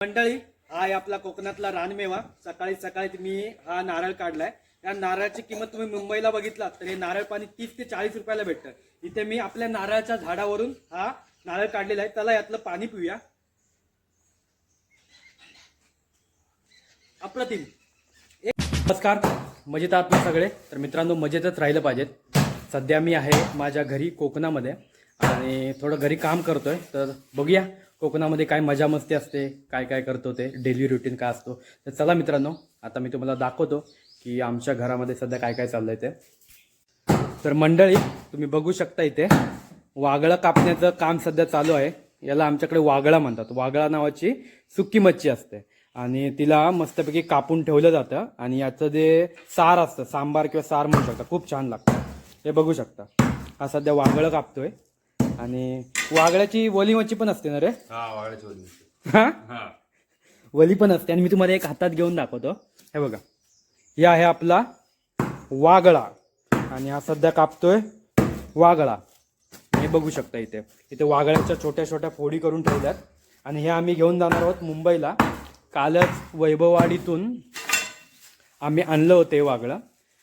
मंडळी हा आहे आपला कोकणातला रानमेवा. सकाळी सकाळी मी हा नारळ काढलाय. या नारळाची किंमत तुम्ही मुंबईला बघितलात तर हे नारळ पाणी तीस ते चाळीस रुपयाला भेटतं. इथे मी आपल्या नारळाच्या झाडावरून हा नारळ काढलेला आहे. त्याला यातलं पाणी पिऊया. अप्रतिम. एक नमस्कार. मजेत आहात ना सगळे? तर मित्रांनो मजेतच राहिलं पाहिजेत. सध्या मी आहे माझ्या घरी कोकणामध्ये आणि थोडं घरी काम करतोय तर बघूया कोकणामध्ये काय मजा मस्ती असते काय काय करतो ते डेली रुटीन काय असतो. तर चला मित्रांनो आता मी तुम्हाला दाखवतो की आमच्या घरामध्ये सध्या काय काय चाललंय ते. तर मंडळी तुम्ही बघू शकता इथे वागळा कापण्याचं काम सध्या चालू आहे. याला आमच्याकडे वागळा म्हणतात. वागळा नावाची सुकी मच्छी असते. आणि तिला मस्तपैकी कापून ठेवलं जातं. आणि याचं जे सार असतं सांबार किंवा सार म्हणू शकता खूप छान लागतं. हे बघू शकता. हा सध्या वागळं कापतोय. आणि वागळ्याची वली मच्छी पण असते ना रे? हा वली हा? वली पण असते. आणि मी तुम्हाला एक हातात घेऊन दाखवतो. हे बघा. हे आहे आपला वागळा. आणि हा सध्या कापतोय वागळा. हे बघू शकता इथे. इथे वागळ्याच्या छोट्या छोट्या फोडी करून ठेवल्यात. आणि हे आम्ही घेऊन जाणार आहोत मुंबईला. कालच वैभववाडीतून आम्ही आणलं होतं हे वागळं.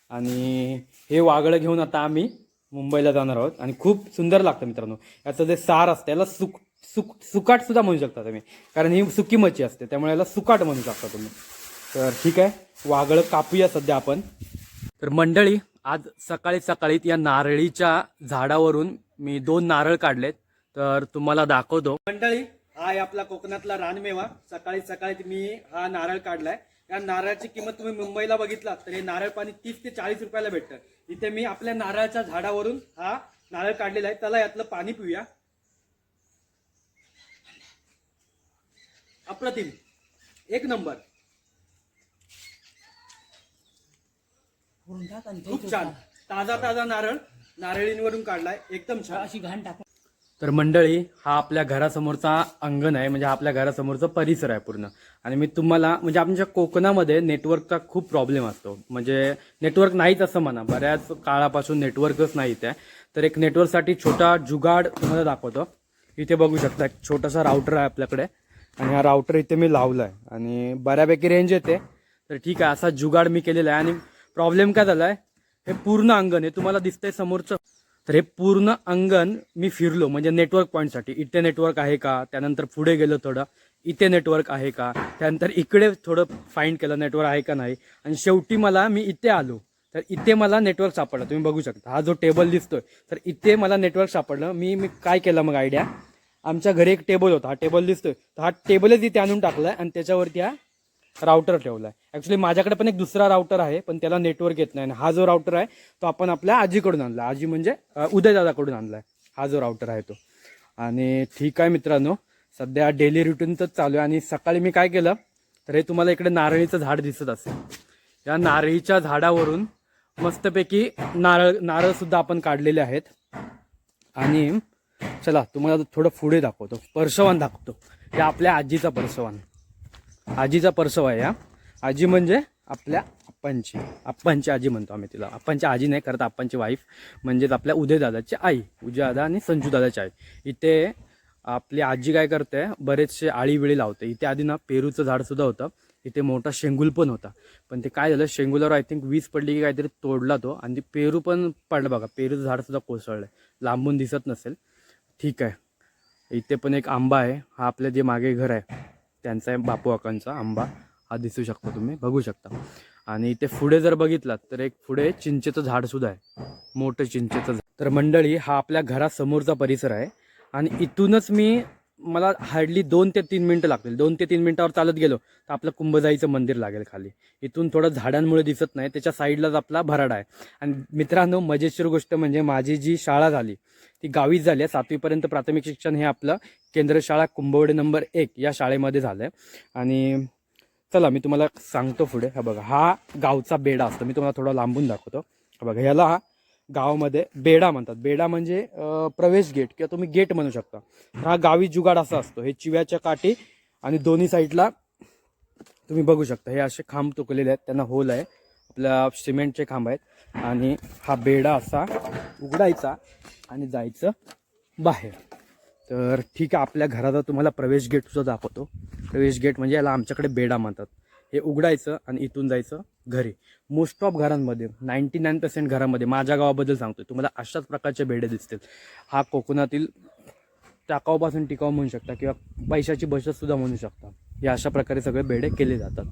आणि हे वागळं घेऊन आता आम्ही मुंबईला जाणार आहोत. आणि खूप सुंदर लागतं मित्रांनो. याचं जे सार असतं याला सुक सुक सुकाट सुद्धा म्हणू शकता तुम्ही. कारण ही सुकी मच्छी असते त्यामुळे याला सुकाट म्हणू शकता तुम्ही. तर ठीक आहे वागळं कापूया सध्या आपण. तर मंडळी आज सकाळी सकाळी या नारळीच्या झाडावरून मी दोन नारळ काढलेत. तर तुम्हाला दाखवतो. मंडळी हा आपला कोकणातला रानमेवा. सकाळी सकाळी मी हा नारळ काढलाय. या नारळाची किंमत तुम्ही मुंबईला बघितलात तर हे नारळ पाणी तीस ते चाळीस रुपयाला भेटतं. इथे मी आपल्या नारळाच्या झाडावरून हा नारळ काढलेला आहे. त्याला यातलं पाणी पिऊया. अप्रतिम. एक नंबर. खूप छान. ताजा ताजा नारळ नारळींवरून काढलाय. एकदम छान. अशी घाण टाक तर मंडळी हा आपल्या घरासमोरचा अंगण आहे म्हणजे आपल्या घरासमोरचा परिसर आहे पूर्ण. आणि मी तुम्हाला म्हणजे आमच्या कोकणामध्ये नेटवर्कचा खूप प्रॉब्लेम असतो. म्हणजे नेटवर्क नाहीच असं म्हणा. बऱ्याच काळापासून नेटवर्कच नाही इथे तर एक नेटवर्कसाठी छोटा जुगाड तुम्हाला दाखवतो. इथे बघू शकता एक छोटासा राऊटर आहे आपल्याकडे. आणि हा राऊटर इथे मी लावला आहे आणि बऱ्यापैकी रेंज येते. तर ठीक आहे असा जुगाड मी केलेला आहे. आणि प्रॉब्लेम काय झाला आहे हे पूर्ण अंगण हे तुम्हाला दिसतंय समोरचं. तर हे पूर्ण अंगण मी फिरलो म्हणजे नेटवर्क पॉईंटसाठी इथे नेटवर्क आहे का? त्यानंतर पुढे गेलो थोडं. इथे नेटवर्क आहे का? त्यानंतर इकडे थोडं फाईंड केलं नेटवर्क आहे का नाही? आणि शेवटी मला मी इथे आलो. तर इथे मला नेटवर्क सापडलं. तुम्ही बघू शकता. हा जो टेबल दिसतोय. तर इथे मला नेटवर्क सापडलं. मी मी काय केलं मग आयडिया आमच्या घरी एक टेबल होता. हा टेबल दिसतोय. तर हा टेबलच इथे आणून टाकला आणि त्याच्यावरती हा राऊटर ठेवलं ॲक्च्युली माझ्याकडे पण एक दुसरा राऊटर आहे पण त्याला नेटवर्क येत नाही. आणि हा जो राऊटर आहे तो आपण आपल्या आजीकडून आणला. आजी म्हणजे उदयदादाकडून आणला आहे हा जो राऊटर आहे तो. आणि ठीक आहे मित्रांनो सध्या डेली रुटीनचंच चालू आहे. आणि सकाळी मी काय केलं तर हे तुम्हाला इकडे नारळीचं झाड दिसत असेल. या नारळीच्या झाडावरून मस्तपैकी नारळ नारळसुद्धा आपण काढलेले आहेत. आणि चला तुम्हाला थोडं पुढे दाखवतो. परसवान दाखवतो. हे आपल्या आजीचा परसवान आजीचा परसव आहे हा. आजी म्हणजे आपल्या आप्पांची. आप्पांची आजी म्हणतो आम्ही तिला. आप्पांची आजी नाही करत आप्पांची वाईफ म्हणजेच आपल्या उदयदादाची आई उदयदादा आणि संजूदादाची आई. इथे आपली आजी काय करते बरेचसे आळीविळी लावते. इथे आधी ना पेरूचं झाडसुद्धा होतं. इथे मोठा शेंगूल पण होता. पण ते काय झालं शेंगुलावर आय थिंक वीज पडली की काहीतरी तोडला तो आणि ते पेरू पण पडलं बघा. पेरूचं झाडसुद्धा कोसळलं आहे लांबून दिसत नसेल. ठीक आहे. इथे पण एक आंबा आहे. हा आपलं जे मागे घर आहे. त्यांचा बापू काकांचा आंबा. हा दिसू शकतो तुम्ही बघू शकता. आणि इथे पुढे जर बघितलात तर एक पुढे चिंचेचं झाड सुद्धा आहे. मोठं चिंचेचं झाड. तर मंडळी हा आपल्या घरासमोरचा परिसर आहे. आणि इथूनच मी मला हार्डली दोन ते तीन मिनटं लागतील. दोन ते तीन मिनटावर चालत गेलो तर आपलं कुंभजाईचं मंदिर लागेल खाली. इथून थोडं झाडांमुळे दिसत नाही त्याच्या साईडलाच आपला भराडा आहे. आणि मित्रांनो मजेशीर गोष्ट म्हणजे माझी जी शाळा झाली ती गावीच झाली आहे. सातवीपर्यंत प्राथमिक शिक्षण हे आपलं केंद्र शाळा कुंभवडे नंबर एक या शाळेमध्ये झालं आहे आणि चला मी तुम्हाला सांगतो पुढे. हा बघा हा गावचा बेडा असतो. मी तुम्हाला थोडा लांबून दाखवतो. बघा ह्याला गावामध्ये बेडा म्हणतात. बेडा म्हणजे प्रवेश गेट किंवा तुम्ही गेट म्हणू शकता. हा गावी जुगाड असा असतो. हे चिव्याच्या काठी आणि दोन्ही साईडला तुम्ही बघू शकता. हे असे खांब तुकलेले आहेत. त्यांना होल आहे. आपल्या सिमेंटचे खांब आहेत. आणि हा बेडा असा उघडायचा आणि जायचं बाहेर. तर ठीक आहे. आपल्या घराचा तुम्हाला प्रवेश गेट सुद्धा दाखवतो. प्रवेश गेट म्हणजे याला आमच्याकडे बेडा म्हणतात. हे उघडायचं आणि इथून जायचं घरी. मोस्ट ऑफ घरांमध्ये नाईन्टी नाईन पर्सेंट घरामध्ये माझ्या गावाबद्दल सांगतोय. तुम्हाला अशाच प्रकारचे बेडे दिसतील. हा कोकणातील टाकाऊपासून टिकाऊ म्हणू शकता किंवा पैशाची बचतसुद्धा म्हणू शकता. हे अशा प्रकारे सगळे बेडे केले जातात.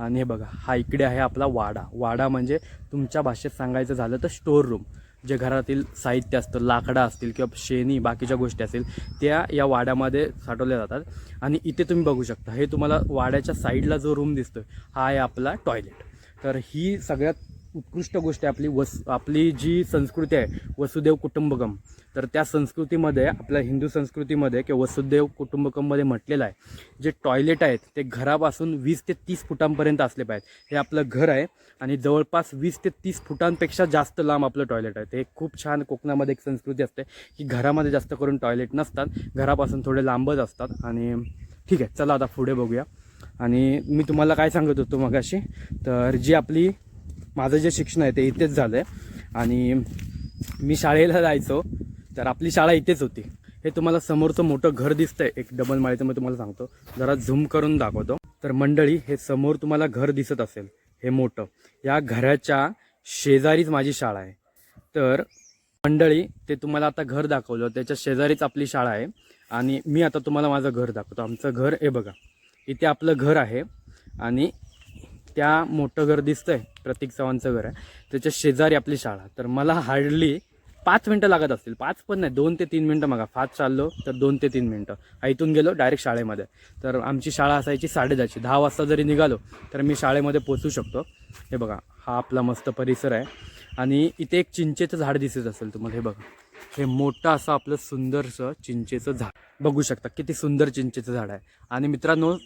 आणि हे बघा हा इकडे आहे आपला वाडा. वाडा म्हणजे तुमच्या भाषेत सांगायचं झालं तर स्टोर रूम जे घरातील साहित्य असतं लाकडं असतील किंवा शेणी बाकीच्या गोष्टी असतील त्या या वाड्यामध्ये साठवल्या जातात. आणि इथे तुम्ही बघू शकता हे तुम्हाला वाड्याच्या साईडला जो रूम दिसतोय हा आहे आपला टॉयलेट. तर ही सगळ्यात उत्कृष्ट गोष्ट आहे आपली वस आपली जी संस्कृती आहे वसुदेव कुटुंबकम तर त्या संस्कृतीमध्ये आपल्या हिंदू संस्कृतीमध्ये किंवा वसुदेव कुटुंबकममध्ये म्हटलेलं आहे जे टॉयलेट आहेत ते घरापासून वीस ते तीस फुटांपर्यंत असले पाहिजेत. हे आपलं घर आहे आणि जवळपास वीस ते तीस फुटांपेक्षा जास्त लांब आपलं टॉयलेट आहे. ते खूप छान कोकणामध्ये एक संस्कृती असते की घरामध्ये जास्त करून टॉयलेट नसतात घरापासून थोडे लांबच असतात आणि ठीक आहे चला आता पुढे बघूया. आणि मी तुम्हाला काय सांगत होतो मगाशी तर जी आपली माझं जे शिक्षण आहे ते इथेच झालं आहे आणि मी शाळेला जायचो तर आपली शाळा इथेच होती. हे तुम्हाला समोरचं मोठं घर दिसतंय. एक डबल माळीचं मी तुम्हाला सांगतो. जरा झूम करून दाखवतो. तर मंडळी हे समोर तुम्हाला घर दिसत असेल. हे मोठं. या घराच्या शेजारीच माझी शाळा आहे. तर मंडळी ते तुम्हाला आता घर दाखवलं. त्याच्या शेजारीच आपली शाळा आहे. आणि मी आता तुम्हाला माझं घर दाखवतो. आमचं घर हे बघा. इथे आपलं घर आहे. आणि त्या मोठं घर दिसतंय. प्रतीक चव्हाणचं घर आहे. त्याच्या शेजारी आपली शाळा. तर मला हार्डली पाच मिनटं लागत असतील. पाच पण नाही दोन ते तीन मिनटं मागा. फास्ट चाललो तर दोन ते तीन मिनटं. इथून गेलो डायरेक्ट शाळेमध्ये. तर आमची शाळा असायची साडेदहाची. दहा वाजता जरी निघालो तर मी शाळेमध्ये पोचू शकतो. हे बघा हा आपला मस्त परिसर आहे. आणि इथे एक चिंचेचं झाड दिसत असेल तुम्हाला हे बघा. हे मोठं असं आपलं सुंदरसं चिंचेचं झाड. बघू शकता किती सुंदर चिंचेचं झाड आहे. आणि मित्रांनो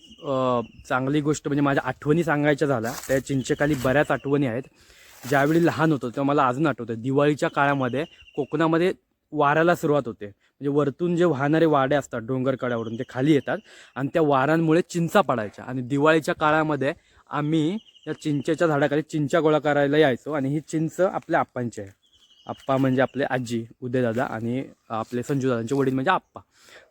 चांगली गोष्ट म्हणजे माझ्या आठवणी सांगायच्या झाल्या. त्या चिंचेखाली बऱ्याच आठवणी आहेत. ज्यावेळी लहान होतो तेव्हा मला अजून आठवतं दिवाळीच्या काळामध्ये कोकणामध्ये वाऱ्याला सुरुवात होते. म्हणजे वरतून जे वाहणारे वाडे असतात डोंगर कड्यावरून ते खाली येतात आणि त्या वारांमुळे चिंचा पडायच्या. आणि दिवाळीच्या काळामध्ये आम्ही या चिंचेच्या झाडाखाली चिंचा गोळा करायला यायचो आणि ही चिंच आपल्या आप्पांची आहे. आप्पा म्हणजे आपले आजी उदयदादा आणि आपले संजूदादांचे वडील म्हणजे आप्पा.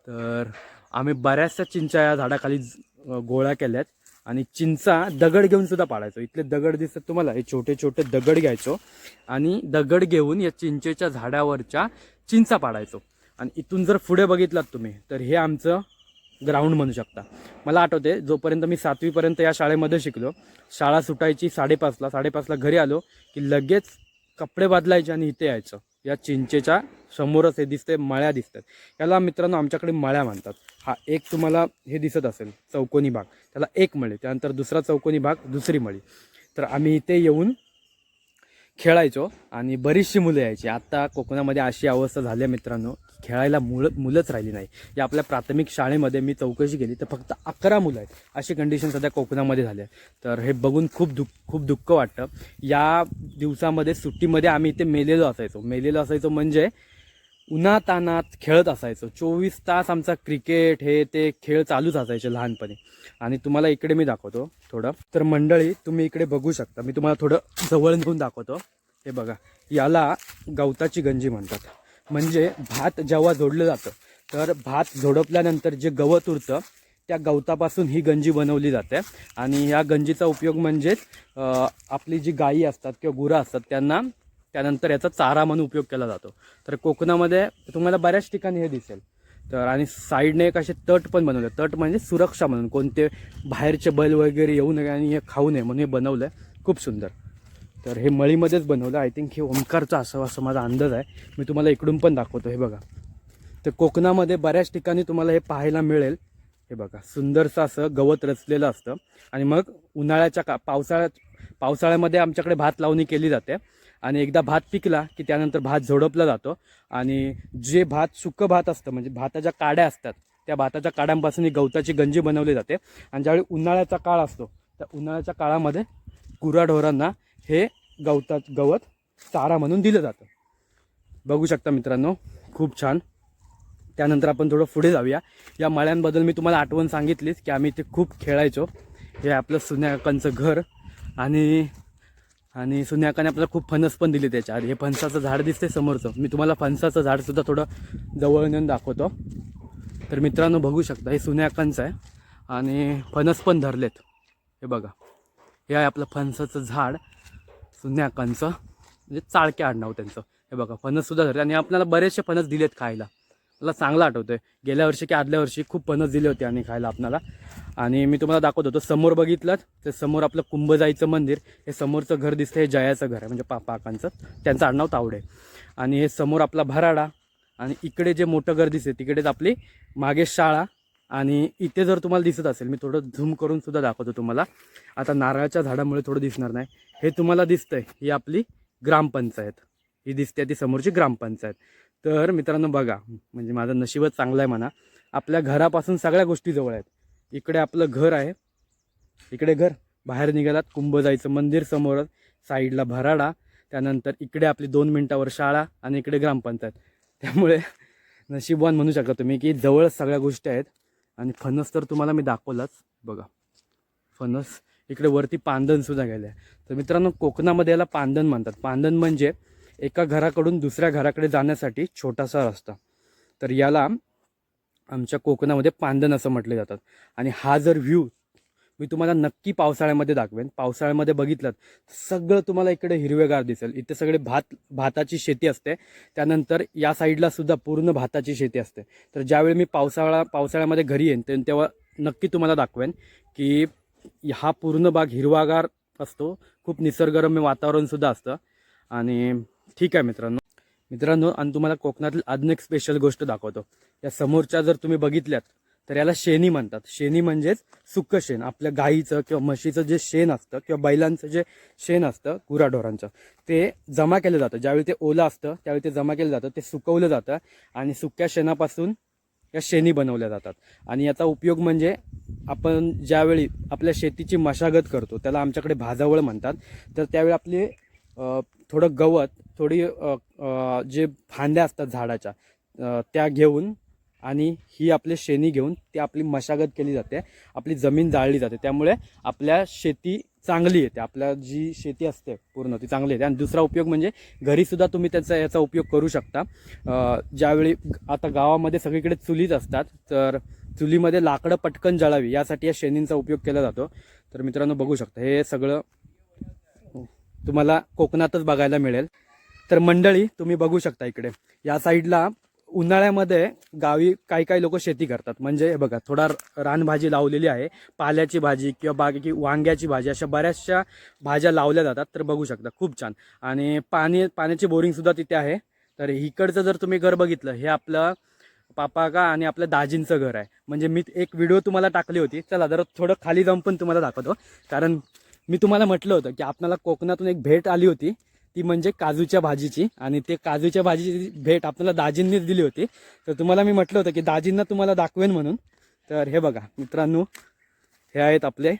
तर आम्ही बऱ्याचशा चिंचा या झाडाखाली गोळा गोळा केल्यात. आणि चिंचा दगड घेऊन सुद्धा पाडायचो. इथले दगड दिसतात तुम्हाला हे छोटे छोटे दगड घ्यायचो आणि दगड घेऊन या चिंचेच्या झाडावरच्या चिंचा पाडायचो. आणि इथून जर पुढे बघितलात तुम्ही तर हे आमचं ग्राउंड म्हणू शकता. मला आठवते जोपर्यंत मी सातवीपर्यंत या शाळेमध्ये शिकलो शाळा सुटायची साडेपाचला साडेपाचला घरी आलो की लगेच कपडे बदलायचे आणि इथे यायचं. या चिंचेच्या समोरच हे दिसते मळ्या दिसतात. याला मित्रांनो आमच्याकडे मळ्या म्हणतात. हा एक तुम्हाला हे दिसत असेल चौकोनी भाग त्याला एक मळी त्यानंतर दुसरा चौकोनी भाग दुसरी मळी. तर आम्ही इथे येऊन खेळायचो आणि बरीचशी मुलं यायची. आत्ता कोकणामध्ये अशी अवस्था झाली आहे मित्रांनो. खेळायला मुलं मुलंच राहिली नाही. या आपल्या प्राथमिक शाळेमध्ये मी चौकशी केली तर फक्त अकरा मुलं आहेत. अशी कंडिशन सध्या कोकणामध्ये झाली आहे. तर हे बघून खूप दुःख खूप दुःख वाटतं. या दिवसामध्ये सुट्टीमध्ये आम्ही इथे मेलेलो असायचो. मेलेलो असायचो म्हणजे उन्हातानात खेळत असायचो. चोवीस तास आमचा क्रिकेट हे ते खेळ चालूच असायचे लहानपणी. आणि तुम्हाला इकडे मी दाखवतो थोडं. तर मंडळी तुम्ही इकडे बघू शकता. मी तुम्हाला थोडं जवळ घेऊन दाखवतो. हे बघा याला गवताची गंजी म्हणतात. म्हणजे भात जेव्हा जोडलं जातं तर भात झोडपल्यानंतर जे गवत उरतं त्या गवतापासून ही गंजी बनवली जाते. आणि या गंजीचा उपयोग म्हणजेच आपली जी गायी असतात किंवा गुरं असतात त्यांना त्यानंतर याचा चारा म्हणून उपयोग केला जातो. तर कोकणामध्ये तुम्हाला बऱ्याच ठिकाणी हे दिसेल. तर आणि साईडने एक असे तट पण बनवले तट म्हणजे सुरक्षा म्हणून. कोणते बाहेरचे बैल वगैरे येऊ नये आणि हे खाऊ नये म्हणून हे बनवलं आहे खूप सुंदर. तर हे मळीमध्येच बनवलं. आय थिंक हे ओंकारचं असावं असं माझा अंदाज आहे. मी तुम्हाला इकडून पण दाखवतो. हे बघा. तर कोकणामध्ये बऱ्याच ठिकाणी तुम्हाला हे पाहायला मिळेल. हे बघा. सुंदरसं असं गवत रचलेलं असतं. आणि मग उन्हाळ्याच्या का पावसाळ्यात पावसाळ्यामध्ये आमच्याकडे भात लावणी केली जाते. आणि एकदा भात पिकला की त्यानंतर भात झोडपला जातो. आणि जे भात सुकं भात असतं म्हणजे भाताच्या काड्या असतात त्या भाताच्या काड्यांपासून ही गवताची गंजी बनवली जाते. आणि ज्यावेळी उन्हाळ्याचा काळ असतो त्या उन्हाळ्याच्या काळामध्ये गुराढोरांना हे गवता गवत चारा म्हणून दिलं जातं. बघू शकता मित्रांनो खूप छान. त्यानंतर आपण थोडं पुढे जाऊया. या मळ्यांबद्दल मी तुम्हाला आठवण सांगितलीच की आम्ही इथे खूप खेळायचो. हे आपलं सुन्याकांचं घर आणि आणि सुन्याकाने आपल्याला खूप फणस पण दिली त्याच्या आधी. हे फणसाचं झाड दिसते समोरचं. मी तुम्हाला फणसाचं झाडसुद्धा थोडं जवळ नेऊन दाखवतो. तर मित्रांनो बघू शकता हे सुन्याकांचं आहे आणि फणस पण धरलेत. हे बघा हे आहे आपलं फणसाचं झाड. सुन्याकांचं म्हणजे चाळके आडनाव त्यांचं. हे बघा फणससुद्धा धरते आणि आपल्याला बरेचसे फणस दिलेत खायला. मला चांगलं आहे गेल्या वर्षी की आदल्या वर्षी खूप फणस दिले होते आणि खायला आपल्याला आणि मी तुम्हाला दाखवत होतो समोर बघितलं ते समोर आपलं कुंभजाईचं मंदिर. हे समोरचं घर दिसतं हे जयाचं घर आहे म्हणजे पापाकांचं त्यांचं आडनाव तावडे. आणि हे समोर आपला भराडा. आणि इकडे जे मोठं घर दिसते तिकडेच आपली मागे शाळा. आणि इथे जर तुम्हाला दिसत असेल मी थोडं झूम करून सुद्धा दाखवतो तुम्हाला. आता नारळाच्या झाडामुळे थोडं दिसणार नाही. हे तुम्हाला दिसतंय ही आपली ग्रामपंचायत. ही दिसते ती समोरची ग्रामपंचायत. तर मित्रांनो बघा म्हणजे माझं नशीबच चांगलं आहे म्हणा. आपल्या घरापासून सगळ्या गोष्टी जवळ आहेत. इकडे आपलं घर आहे. इकडे घर बाहेर निघालात कुंभजाईचं मंदिर समोरच साईडला भराडा त्यानंतर इकडे आपली दोन मिनटावर शाळा आणि इकडे ग्रामपंचायत. त्यामुळे नशीबवान म्हणू शकता तुम्ही की जवळ सगळ्या गोष्टी आहेत. आणि फणस तर तुम्हाला मी दाखवलाच. बघा. फणस. इकडे वरती पांदन सुद्धा गेलं आहे तर मित्रांनो कोकणामध्ये याला पांदन म्हणतात. पांदन म्हणजे एका घराकडून दुसऱ्या घराकडे जाण्यासाठी छोटासा रस्ता. तर याला आमच्या कोकणामध्ये पांदन असं म्हटले जातात. आणि हा जर व्ह्यू मी तुम्हाला नक्की पावसाळ्यामध्ये दाखवेन. पावसाळ्यामध्ये बघितलं सगळं तुम्हाला इकडे हिरवेगार दिसेल. इथे सगळे भात भाताची शेती असते. त्यानंतर या साईडला सुद्धा पूर्ण भाताची शेती असते. तर ज्यावेळी मी पावसाळा पावसाळ्यामध्ये घरी येईन ते- तेव्हा नक्की तुम्हाला दाखवेन की हा पूर्ण बाग हिरवागार असतो. खूप निसर्गरम्य वातावरणसुद्धा असतं. आणि ठीक आहे मित्रांनो. मित्रांनो आणि तुम्हाला कोकणातील अजून एक स्पेशल गोष्ट दाखवतो. या समोरच्या जर तुम्ही बघितल्यात तर याला शेणी म्हणतात. शेणी म्हणजेच सुक्क शेण. आपल्या गाईचं किंवा म्हशीचं जे शेण असतं किंवा बैलांचं जे शेण असतं गुराढोरांचं ते जमा केलं जातं. ज्यावेळी ते ओलं असतं त्यावेळी ते जमा केलं जातं. ते सुकवलं जातं आणि सुक्या शेणापासून या शेणी बनवल्या जातात. आणि याचा उपयोग म्हणजे आपण ज्यावेळी आपल्या शेतीची मशागत करतो त्याला आमच्याकडे भाजावळ म्हणतात. तर त्यावेळी आपले थोडं गवत थोडी जे फांद्या असतात झाडाच्या त्या घेऊन आणि ही आपले शेणी घेऊन ती आपली मशागत केली जाते. आपली जमीन जाळली जाते. त्यामुळे आपल्या शेती चांगली येते. आपल्या जी शेती असते पूर्ण ती चांगली येते. आणि दुसरा उपयोग म्हणजे घरीसुद्धा तुम्ही त्याचा याचा उपयोग करू शकता. ज्यावेळी आता गावामध्ये सगळीकडे चुलीच असतात तर चुलीमध्ये लाकडं पटकन जळावी यासाठी या शेणींचा उपयोग केला जातो. तर मित्रांनो बघू शकता हे सगळं तुम्हाला कोकणातच बघायला मिळेल. तर मंडळी तुम्ही बघू शकता इकडे. या साईडला उन्हाळ्यामध्ये गावी काही काही लोक शेती करतात. म्हणजे हे बघा थोडा रानभाजी लावलेली आहे पाल्याची भाजी किंवा बाकी वांग्याची भाजी अशा बऱ्याचशा भाज्या लावल्या जातात तर बघू शकता खूप छान. आणि पाणी पाण्याची बोरिंगसुद्धा तिथे आहे. तर इकडचं जर तुम्ही घर बघितलं हे आपलं पापा का आणि आपल्या दाजींचं घर आहे. म्हणजे मी एक व्हिडिओ तुम्हाला टाकली होती. चला जरा थोडं खाली जाऊन पण तुम्हाला दाखवतो. कारण मी तुम्हाला म्हटलं होतं की आपल्याला कोकणातून एक भेट आली होती. ती म्हणजे काजूच्या भाजीची. आणि ते काजूच्या भाजीची भेट आपल्याला दाजींनीच दिली होती. तर तुम्हाला मी म्हटलं होतं की दाजींना तुम्हाला दाखवेन म्हणून. तर हे बघा मित्रांनो हे आहेत आपले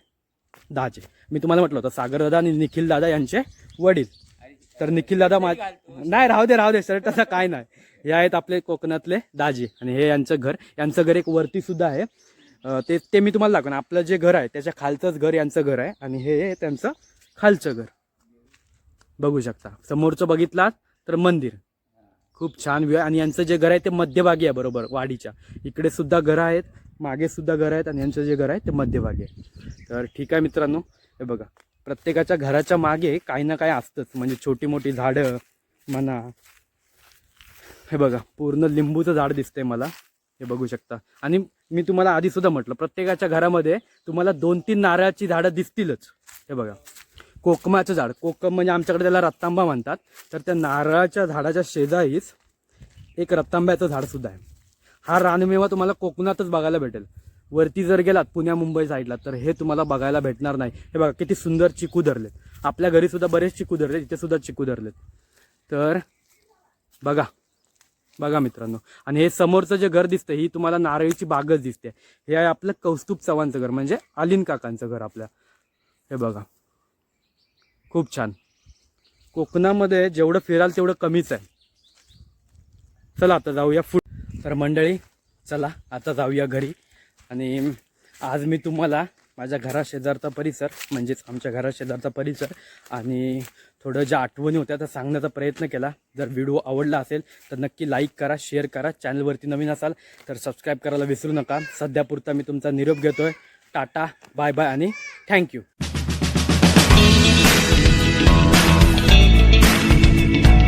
दाजे. मी तुम्हाला म्हटलं होतं सागरदादा आणि निखिल दादा यांचे वडील. तर निखिल दादा मा नाही राहू दे राहू दे सर तसं काय नाही. हे आहेत आपले कोकणातले दाजी. आणि हे यांचं घर. यांचं घर एक वरती सुद्धा आहे. ते ते मी तुम्हाला दाखवणार. आपलं जे घर आहे त्याच्या खालचंच घर यांचं घर आहे. आणि हे त्यांचं खालचं घर. बघू शकता. समोरचं बघितलात तर मंदिर. खूप छान व्यू आहे. आणि यांचं जे घर आहे ते मध्यभागी आहे बरोबर वाडीच्या. इकडे सुद्धा घरं आहेत मागे सुद्धा घरं आहेत आणि यांचं जे घर आहे ते मध्यभागी आहे. तर ठीक आहे मित्रांनो हे बघा. प्रत्येकाच्या घराच्या मागे काही ना काही असतंच. म्हणजे छोटी मोठी झाडं म्हणा. हे बघा पूर्ण लिंबूचं झाड दिसतंय मला. हे बघू शकता. आणि मी तुम्हाला आधी सुद्धा म्हटलं प्रत्येकाच्या घरामध्ये तुम्हाला दोन तीन नारळाची झाडं दिसतीलच. हे बघा. कोकमाचं झाड. कोकम म्हणजे आमच्याकडे त्याला रत्तांबा म्हणतात. तर त्या नारळाच्या झाडाच्या शेजारीच एक रत्तांब्याचं झाड सुद्धा आहे. हा रानमेवा तुम्हाला कोकणातच बघायला भेटेल. वरती जर गेलात पुण्या मुंबई साईडला तर हे तुम्हाला बघायला भेटणार नाही. हे बघा किती सुंदर चिकू धरलेत. आपल्या घरी सुद्धा बरेच चिकू धरले इथे सुद्धा चिकू धरलेत. तर बघा बघा मित्रांनो. आणि हे समोरचं जे घर दिसतं ही तुम्हाला नारळीची बागच दिसते. हे आहे आपलं कौस्तुभ चव्हाणचं घर म्हणजे आलीन काकांचं घर आपल्या हे बघा. खूप छान. कोकणामध्ये जेवढं फिराल तेवढं कमीच आहे. चला आता जाऊया फुट तर मंडळी चला आता जाऊया घरी. आणि आज मी तुम्हाला माझ्या घराशेजारचा परिसर म्हणजेच आमच्या घराशेजारचा परिसर आणि थोडं ज्या आठवणी होत्या त्या सांगण्याचा प्रयत्न केला. जर व्हिडिओ आवडला असेल तर नक्की लाईक करा शेअर करा. चॅनलवरती नवीन असाल तर सबस्क्राईब करायला विसरू नका. सध्यापुरता मी तुमचा निरोप घेतोय. टाटा बाय बाय आणि थँक्यू